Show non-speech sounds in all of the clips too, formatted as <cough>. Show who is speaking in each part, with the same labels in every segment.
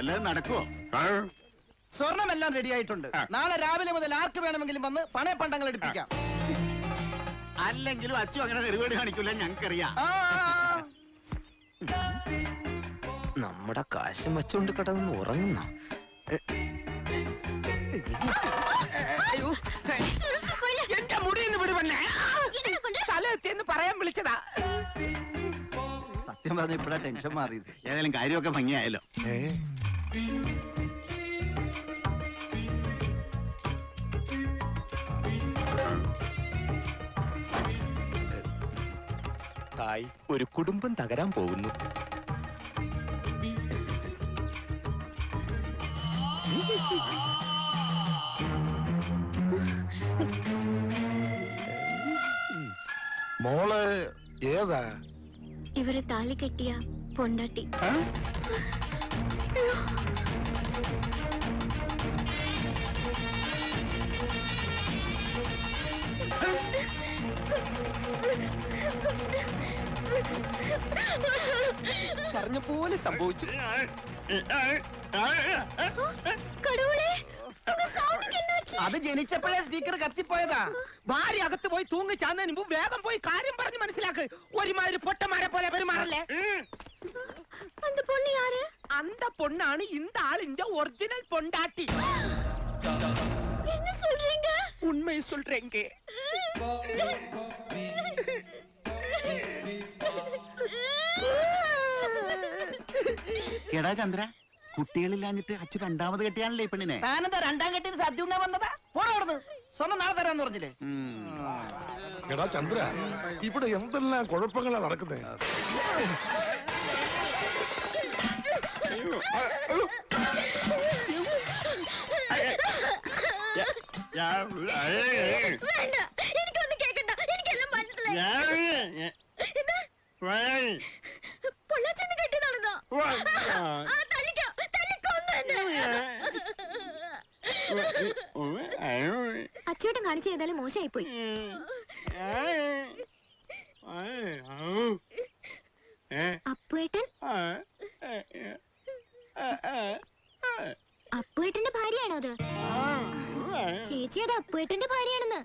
Speaker 1: വല്ലതും നടക്കുവോ?
Speaker 2: സ്വർണമെല്ലാം റെഡി ആയിട്ടുണ്ട് നാളെ രാവിലെ മുതൽ ആർക്ക് വേണമെങ്കിലും വന്ന് പണയ പണ്ടങ്ങൾ എടുപ്പിക്കാം
Speaker 1: അല്ലെങ്കിലും അച്ചു അങ്ങനെ നെരുവേട് കാണിക്കൂല ഞങ്ങൾക്കറിയാം.
Speaker 3: നമ്മുടെ കാശും വെച്ചോണ്ട് കിടന്ന് ഉറങ്ങുന്ന.
Speaker 2: അയ്യോ, എന്റെ മുടിയെന്ന് വിടുവന്നെ തല എത്തിയെന്ന് പറയാൻ വിളിച്ചതാ. സത്യം പറഞ്ഞ ഇപ്പഴാ ടെൻഷൻ മാറിയത്.
Speaker 1: ഏതായാലും കാര്യമൊക്കെ ഭംഗിയായല്ലോ.
Speaker 3: തായ് ഒരു കുടുംബം തകരാൻ പോകുന്നു.
Speaker 4: മോൾ ഏതാ?
Speaker 5: ഇവരെ താലി കെട്ടിയ പൊണ്ടാട്ടി.
Speaker 3: പറഞ്ഞ പോലെ സംഭവിച്ചു
Speaker 2: അത് ജനിച്ചപ്പോഴേ സ്പീക്കർ കത്തിപ്പോയതാ ഭാര്യ അകത്ത് പോയി തൂങ്ങി ചാന്നതിന് മുമ്പ് വേഗം പോയി കാര്യം പറഞ്ഞ് മനസ്സിലാക്ക് ഒരുമാതിരി പൊട്ടന്മാരെ പോലെ പെരുമാറല്ലേ
Speaker 5: அந்த பொண்ணு யாரு
Speaker 2: அந்த பொண்ணாണ് இந்த ஆளிന്റെ ஒரிஜினல் பொண்டாட்டி
Speaker 5: என்ன சொல்றீங்க
Speaker 2: உண்மையை சொல்றேங்க
Speaker 1: എടാ ചന്ദ്ര കുട്ടികളില്ലാഞ്ഞിട്ട് അച്ഛൻ രണ്ടാമത് കെട്ടിയാണല്ലേ ഈ പെണ്ണിനെ?
Speaker 2: താനെന്താ രണ്ടാം കെട്ടിന് സദ്യ ഉണ്ണാൻ വന്നതാ? പോടാ അവിടുന്ന്. സ്വന്തം നാളെ തരാന്ന് പറഞ്ഞില്ലേ.
Speaker 4: എടാ ചന്ദ്ര ഇവിടെ എന്തെല്ലാം കുഴപ്പങ്ങളാ നടക്കുന്നത്
Speaker 5: വേണ്ട എനിക്കൊന്നും കേക്കണ്ട. എനിക്കെല്ലാം മനസ്സിലായി. ചെയ്താലും അച്ചൂട്ടൻ കാണിച്ച ഏതായാലും മോശമായി പോയി അപ്പുവേട്ടൻ? അപ്പുവേട്ടന്റെ ഭാര്യയാണോ അത്? ചേച്ചി അത് അപ്പുവേട്ടന്റെ ഭാര്യയാണെന്ന്.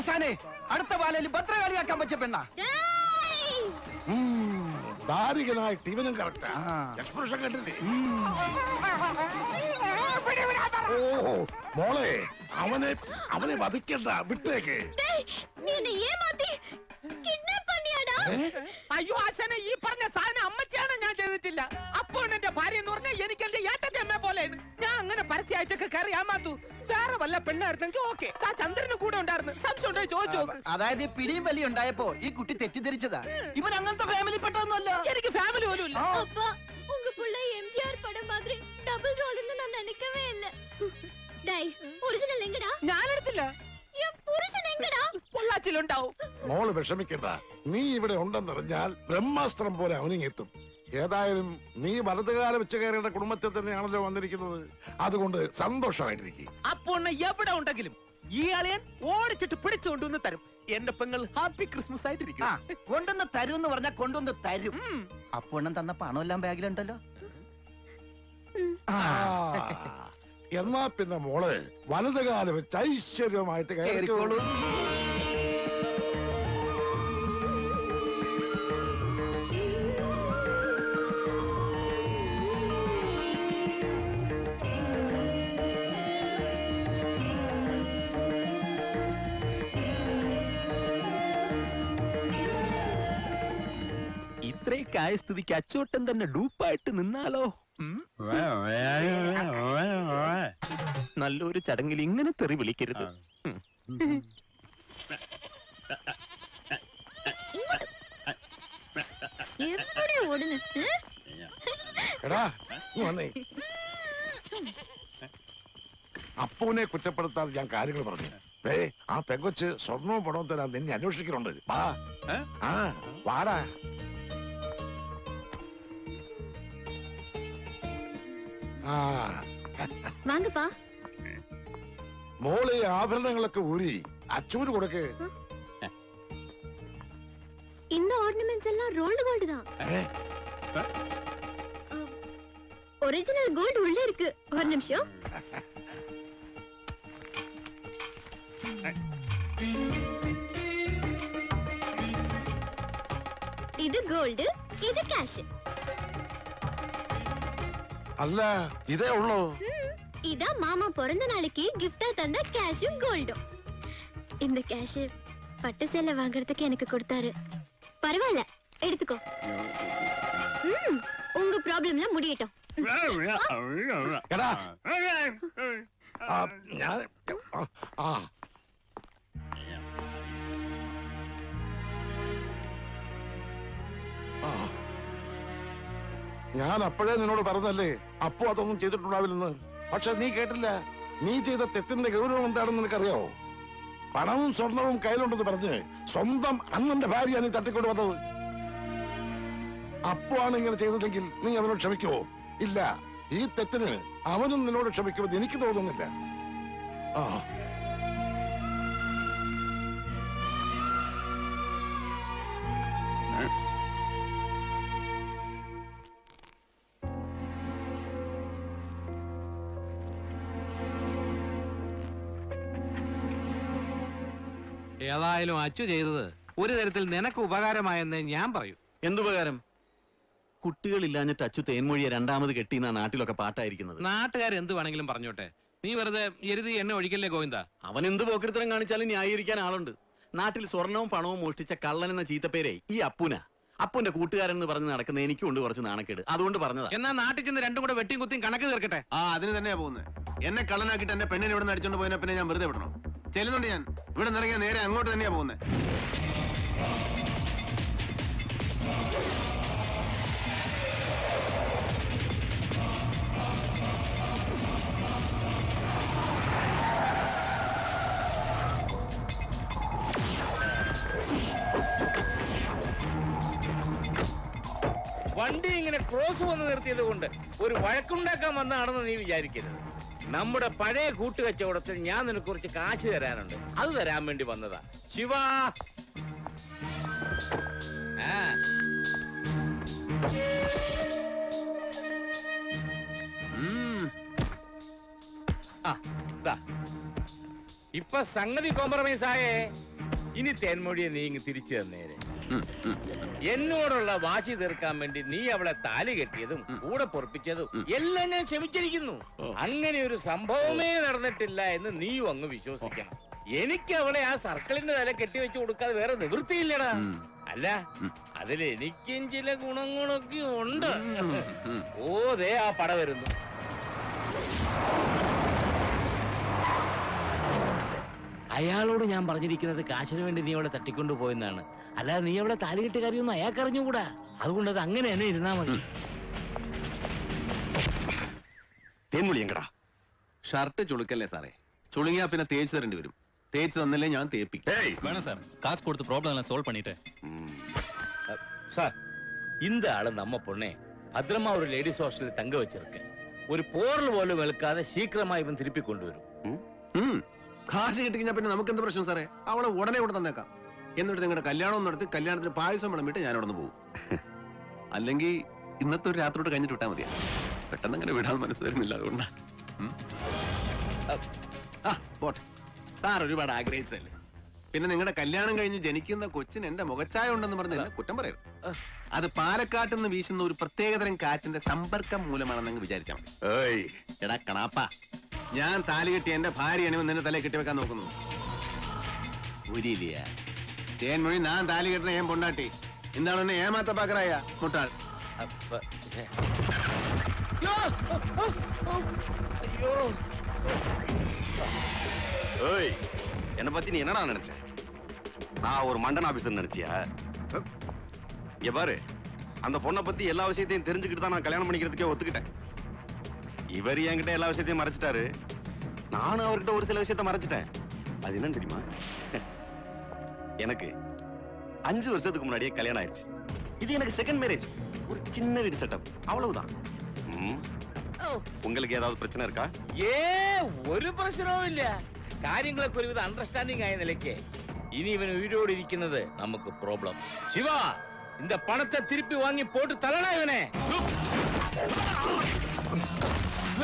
Speaker 2: ആശാനെ അടുത്ത പാലയിൽ ഭദ്രകാളിയാക്കാൻ പറ്റിയ പെണ്ണാ.
Speaker 4: ദാരികനായിട്ട് ഇവനും കറക്റ്റാ
Speaker 2: ആ.
Speaker 4: എക്സ്പ്രഷൻ കണ്ടില്ലേ? ഓ മോളെ അവനെ അവനെ വധിക്കണ്ട വിട്ടേക്ക്.
Speaker 2: അയ്യോ ആശാനെ ഈ അങ്ങനെ പരസ്യമായിട്ടൊക്കെ കയറി ആമാത്തു വേറെ വല്ല പെണ്ണായിരുന്നെങ്കിൽ ഓക്കെ ആ ചന്ദ്രന് കൂടെ ഉണ്ടായിരുന്നു സംശയം ഉണ്ടോ ചോദിച്ചു നോക്ക്
Speaker 6: അതായത് ഈ പിടിയും വലി ഉണ്ടായപ്പോ ഈ കുട്ടി തെറ്റിദ്ധരിച്ചതാ ഇവൻ അങ്ങനത്തെ ഫാമിലി പെട്ടൊന്നുമല്ല
Speaker 2: എനിക്ക് ഫാമിലി പോലും ഇല്ല
Speaker 5: அப்பா உங்க புள்ள எம்ஜிஆர் படம் மாதிரி டபுள் ரோல்னு நான் நினைக்கவே இல்ல டேய் ஒரிஜினல் எங்கடா
Speaker 2: ഞാനെടുത്തില്ല
Speaker 5: என் புருஷன் எங்கடா
Speaker 2: പൊള്ളാച്ചിലുണ്ടാവും
Speaker 4: മോള് വിഷമിക്കണ്ട നീ ഇവിടെ ഉണ്ടെന്നറിഞ്ഞാൽ ബ്രഹ്മാസ്ത്രം പോലെ അവനിങ്ങെത്തും ഏതായാലും നീ വലതുകാല കയറേണ്ട കുടുംബത്തിൽ തന്നെയാണല്ലോ വന്നിരിക്കുന്നത്. അതുകൊണ്ട് സന്തോഷമായിട്ടിരിക്കും.
Speaker 2: അപ്പൊ എവിടെ ഉണ്ടെങ്കിലും ഈ അളിയൻ ഓടിച്ചിട്ട് പിടിച്ചുകൊണ്ടുവന്ന് തരും. എന്റെ പെങ്ങൾ ഹാപ്പി ക്രിസ്മസ് ആയിട്ടിരിക്കും.
Speaker 6: കൊണ്ടുവന്ന് തരും എന്ന് പറഞ്ഞാൽ കൊണ്ടുവന്ന് തരും. അപ്പൊണ്ണം തന്ന പണമെല്ലാം ബാഗിലുണ്ടല്ലോ.
Speaker 4: എന്നാ പിന്നെ മോൾ വലതുകാല വെച്ച് ഐശ്വര്യമായിട്ട് കയറിക്കോളൂ.
Speaker 3: ഇത്രയൊക്കെ സ്ഥിതിക്ക് അച്ചോട്ടൻ തന്നെ ഡൂപ്പായിട്ട് നിന്നാലോ? നല്ലൊരു ചടങ്ങിൽ ഇങ്ങനെ തെറി വിളിക്കരുത്.
Speaker 4: അപ്പൂനെ കുറ്റപ്പെടുത്താതെ ഞാൻ കാര്യങ്ങൾ പറഞ്ഞു. ഏ ആ പെങ്കൊച്ച് സ്വർണവും പണവും തരാൻ നിന്നെ അന്വേഷിക്കുന്നുണ്ട്. വാടാ. ആ
Speaker 5: வாங்கப்பா
Speaker 4: മോളെ ആഭരണങ്ങളൊക്കെ ഊരി അച്ചൂര് കൊടുക്ക്
Speaker 5: இந்த ஆர்னமெண்ட்ஸ் எல்லாம் ரோல்டு கோல்டு தான்
Speaker 4: ഏ?
Speaker 5: ஒரிஜினல் கோல்டு உள்ள இருக்கு ஒரு நிமிஷம் இது கோல்டு இது கேஷ்
Speaker 4: അല്ല ഇതേ ഉള്ളൂ
Speaker 5: இதான் மாமா பிறந்த நாளைக்கு கிஃப்டா தந்த கேஷும் கோல்டும் இந்த கேஷ் பட்டு சேலை வாங்குறதுக்கு எனக்கு கொடுத்தாரு பரவாயில்ல எடுத்துக்கோ ம், உங்க ப்ராப்ளம்ல முடியட்டும்
Speaker 4: എടാ ആ, ഞാൻ ആ, ആ ആ. ഞാൻ അപ്പോഴേ നിന്നോട് പറഞ്ഞല്ലേ അപ്പോ അതൊന്നും ചെയ്തിട്ടുണ്ടാവില്ലെന്ന്. പക്ഷെ നീ കേട്ടില്ല. നീ ചെയ്ത തെറ്റിന്റെ ഗൗരവം എന്താണെന്ന് നിനക്കറിയാവോ പണവും സ്വർണവും കയ്യിലുണ്ടെന്ന് പറഞ്ഞ് സ്വന്തം അണ്ണന്റെ ഭാര്യയാണ് നീ തട്ടിക്കൊണ്ട് വന്നത്. അപ്പോ ആണ് ഇങ്ങനെ ചെയ്തതെങ്കിൽ നീ അവനോട് ക്ഷമിക്കുവോ? ഇല്ല. ഈ തെറ്റിന് അവനും നിന്നോട് ക്ഷമിക്കുമെന്ന് എനിക്ക് തോന്നുന്നില്ല. ആ
Speaker 7: ഏതായാലും അച്ചു ചെയ്തത് ഒരു തരത്തിൽ നിനക്ക് ഉപകാരമായെന്ന് ഞാൻ പറയൂ.
Speaker 8: എന്തുപകാരം? കുട്ടികളില്ലാഞ്ഞിട്ട് അച്ചു തേൻമൊഴിയെ രണ്ടാമത് കെട്ടിയെന്ന നാട്ടിലൊക്കെ പാട്ടായിരിക്കുന്നത്.
Speaker 7: നാട്ടുകാർ എന്ത് വേണമെങ്കിലും പറഞ്ഞോട്ടെ. നീ വെറുതെ എരുതി എന്നെ ഒഴിക്കല്ലേ ഗോവിന്ദ?
Speaker 8: അവൻ എന്ത് പോക്കൃത്തരം കാണിച്ചാലും ന്യായീകരിക്കാൻ ആളുണ്ട്. നാട്ടിൽ സ്വർണവും പണവും മോഷ്ടിച്ച കള്ളൻ എന്ന ചീത്തപ്പേരെ ഈ അപ്പുന. അപ്പുന്റെ കൂട്ടുകാരൻ എന്ന് പറഞ്ഞ് നടക്കുന്ന എനിക്കും ഉണ്ട് കുറച്ച് നാണക്കേട്. അതുകൊണ്ട് പറഞ്ഞതാ.
Speaker 7: എന്നാ നാട്ടിൽ ചെന്ന് രണ്ടും കൂടെ വെട്ടിയും കുത്തിയും കണക്ക് തീർക്കട്ടെ?
Speaker 9: ആ അതിന് തന്നെയാ പോകുന്നത് എന്നെ കള്ളനാക്കിട്ട് എന്റെ പെണ്ണിനെ ഇവിടെ നിന്ന് അടിച്ചോണ്ട് പോയതിനെ പിന്നെ ഞാൻ വെറുതെ വിടണം? ചെല്ലുന്നുണ്ട് ഞാൻ. ഇവിടെ നിറങ്ങിയ നേരെ അങ്ങോട്ട് തന്നെയാ പോകുന്നത്
Speaker 10: വണ്ടി ഇങ്ങനെ ക്രോസ് വന്ന് നിർത്തിയത് കൊണ്ട് ഒരു വഴക്കുണ്ടാക്കാൻ വന്നതാണെന്ന് നീ വിചാരിക്കരുത്. നമ്മുടെ പഴയ കൂട്ടുകച്ചവടത്തിൽ ഞാൻ നിനക്ക് കുറച്ച് കാശ് തരാനുണ്ട്. അത് തരാൻ വേണ്ടി വന്നതാ. ശിവ. ഇപ്പൊ സംഗതി കോംപ്രമൈസ് ആയേ ഇനി തേൻമൊഴിയെ നീ ഇങ്ങ് തിരിച്ചു തന്നേരെ. എന്നോടുള്ള വാശി തീർക്കാൻ വേണ്ടി നീ അവളെ താലി കെട്ടിയതും കൂടെ പൊറപ്പിച്ചതും എല്ലാം ഞാൻ ക്ഷമിച്ചിരിക്കുന്നു. അങ്ങനെ ഒരു സംഭവമേ നടന്നിട്ടില്ല എന്ന് നീയും അങ്ങ് വിശ്വസിക്കണം. എനിക്ക് അവളെ ആ സർക്കിളിന്റെ തല കെട്ടിവെച്ച് കൊടുക്കാതെ വേറെ നിവൃത്തിയില്ലടാ. അല്ല അതിൽ എനിക്കും ചില ഗുണങ്ങളൊക്കെ ഉണ്ട്. ഓ ദേ ആ പട വരുന്നു. അയാളോട് ഞാൻ പറഞ്ഞിരിക്കുന്നത് കാശിന് വേണ്ടി നീ അവളെ തട്ടിക്കൊണ്ടു പോയെന്നാണ് അല്ലാതെ നീ അവളെ താലികെട്ട് കാര്യമൊന്നും അയാൾക്ക് അറിഞ്ഞുകൂടാ അതുകൊണ്ട് അത് അങ്ങനെ തന്നെ ഇരുന്നാ മതി
Speaker 8: തേൻമൊഴി എങ്കടാ
Speaker 9: ഷർട്ട് ചുളുക്കല്ലേ സാറേ ചുളുങ്ങിയാ പിന്നെ തേച്ച് തരേണ്ടി വരും തേച്ച് തന്നില്ലേ ഞാൻ തേപ്പിക്കും
Speaker 8: വേണം സാർ കാശ് കൊടുത്ത് പ്രോബ്ലം എല്ലാം സോൾവ് பண்ணிட்டு
Speaker 10: சார் இந்த ஆளு நம்ம பொண்ணே பத்திரமா ஒரு லேடிஸ் ஹாஸ்டலில் தங்க வச்சிருக்கு ഒരു പോറൽ പോലും വെളുക്കാതെ ശീഘ്രമായി ഇവൻ തിരുപ്പി കൊണ്ടുവരും
Speaker 9: ഉം. കാശ് കിട്ടിക്കഴിഞ്ഞാൽ പിന്നെ നമുക്ക് എന്ത് പ്രശ്നം സാറേ? അവളെ ഉടനെ ഇവിടെ തന്നേക്കാം. എന്നിട്ട് നിങ്ങളുടെ കല്യാണം നടത്തി കല്യാണത്തിന് പായസം വിളമ്പിട്ട് ഞാൻ അവിടെ നിന്ന് പോകും. <laughs> അല്ലെങ്കിൽ ഇന്നത്തെ ഒരു രാത്രിയോട് കഴിഞ്ഞിട്ട് വിട്ടാൽ മതിയാ. പെട്ടെന്ന് അങ്ങനെ വിടാൻ മനസ്സ് വരുന്നില്ല അതുകൊണ്ടാ. ഉം. ആ പോട്ടെ. സാർ ഒരുപാട് ആഗ്രഹിച്ചല്ലേ? പിന്നെ നിങ്ങളുടെ കല്യാണം കഴിഞ്ഞ് ജനിക്കുന്ന കൊച്ചിന് എന്റെ മുഖച്ചായ ഉണ്ടെന്ന് പറഞ്ഞ് എന്നെ കുറ്റം പറയരുത്. അത് പാലക്കാട്ട് നിന്ന് വീശുന്ന ഒരു പ്രത്യേകതരം കാറ്റിന്റെ സമ്പർക്കം മൂലമാണെന്ന് വിചാരിച്ചാൽ മതി.
Speaker 4: ഏയ്.
Speaker 9: എടാ കണാപ്പ. ഞാൻ താലി കെട്ടി എന്റെ ഭാര്യയാണ് നിന്നെ തലയിൽ കെട്ടിവെക്കാൻ നോക്കുന്നു ഉരിയില്ല തേൻമൊഴി ഞാൻ താലി കെട്ടണ ഏൻ പൊണ്ടാട്ടി എന്താണ് എന്നെ ഏമാത്ത പാക്കറായ മുട്ടാൾ
Speaker 10: അപ്പ ഛെ. യ്യോ! ഓ, ഓ, ഓ. അയ്യോ
Speaker 8: ஏய் என்னை பத்தி நீ என்னடா நினைச்ச நான் ஒரு மண்டன் ஆபீசர் நினைச்சியா அஹ்? இங்க பாரு அந்த பொண்ணை பத்தி எல்லா விஷயத்தையும் தெரிஞ்சுக்கிட்டு தான் நான் கல்யாணம் பண்ணிக்கிறதுக்கே ஒத்துக்கிட்டேன் இவர் என்கிட்ட எல்லா விஷயத்தையும் மறைச்சிட்டாரு. நானும் அவர்கிட்ட ஒரு சில விஷயத்த மறைச்சிட்டேன். அது என்னன்னு தெரியுமா? எனக்கு அஞ்சு வருஷத்துக்கு முன்னாடியே கல்யாணம் ஆயிடுச்சு. இது எனக்கு செகண்ட் மேரேஜ் ஒரு சின்ன வீடு செட்டப் அவ்வளவுதான். உங்களுக்கு ஏதாவது பிரச்சனை இருக்கா?
Speaker 10: ஏ ஒரு பிரச்சனவும் இல்ல കാര്യങ്ങളെ കുറിച്ച് அண்டர்ஸ்டாண்டிங் ஆய நிலைக்கு. இனி இவன் உயிரோடு ഇരിക്കുന്നത് நமக்கு ப்ராப்ளம் சிவா இந்த பணத்தை திருப்பி வாங்கி போட்டு தரடா இவனே.
Speaker 11: ആ